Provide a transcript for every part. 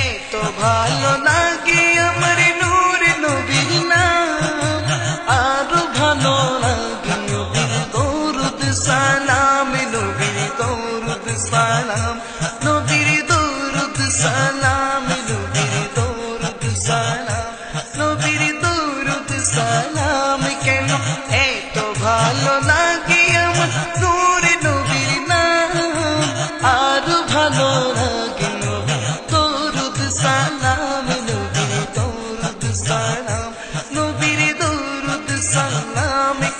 এই তো ভালো না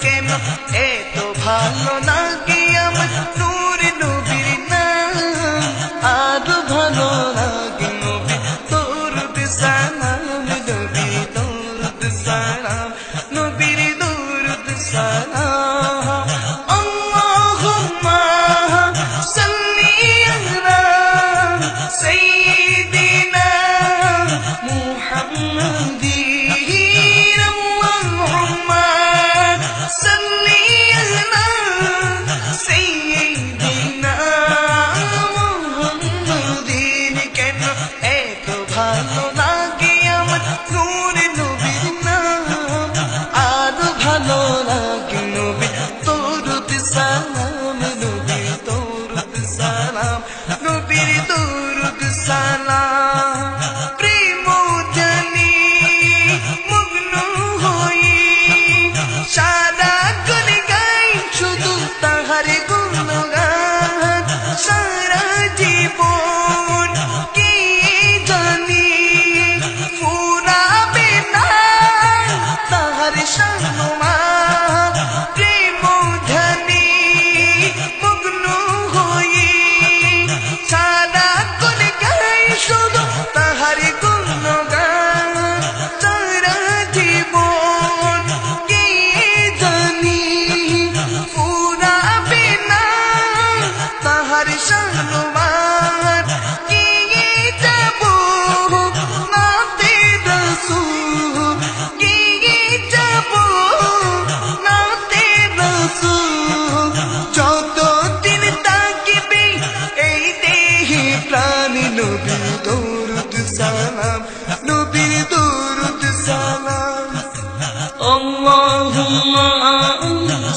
কেন এত ভালো না ایک بھالو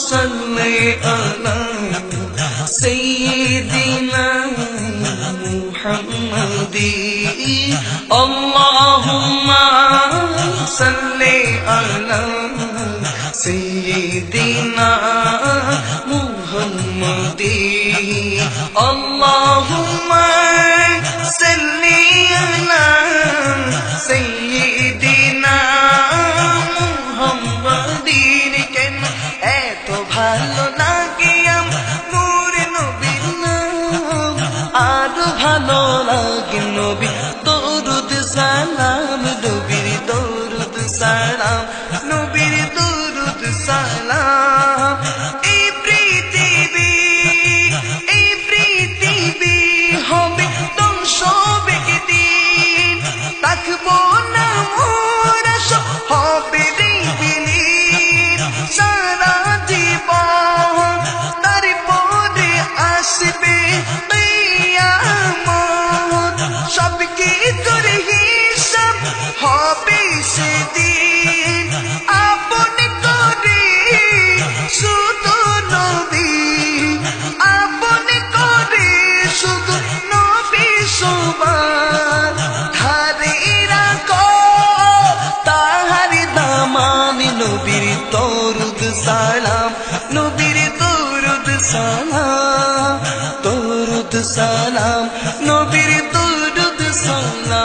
حسن انا سیدنا محمدی اللہم صلی علی سیدنا محمدی اللہم 就盼着那 আমার হারিরা কো তাহারি দামানি নবীর তরুদ সালাম, নবীর তরুদ তরুদ সালাম, নবীর তরুদ সালাম।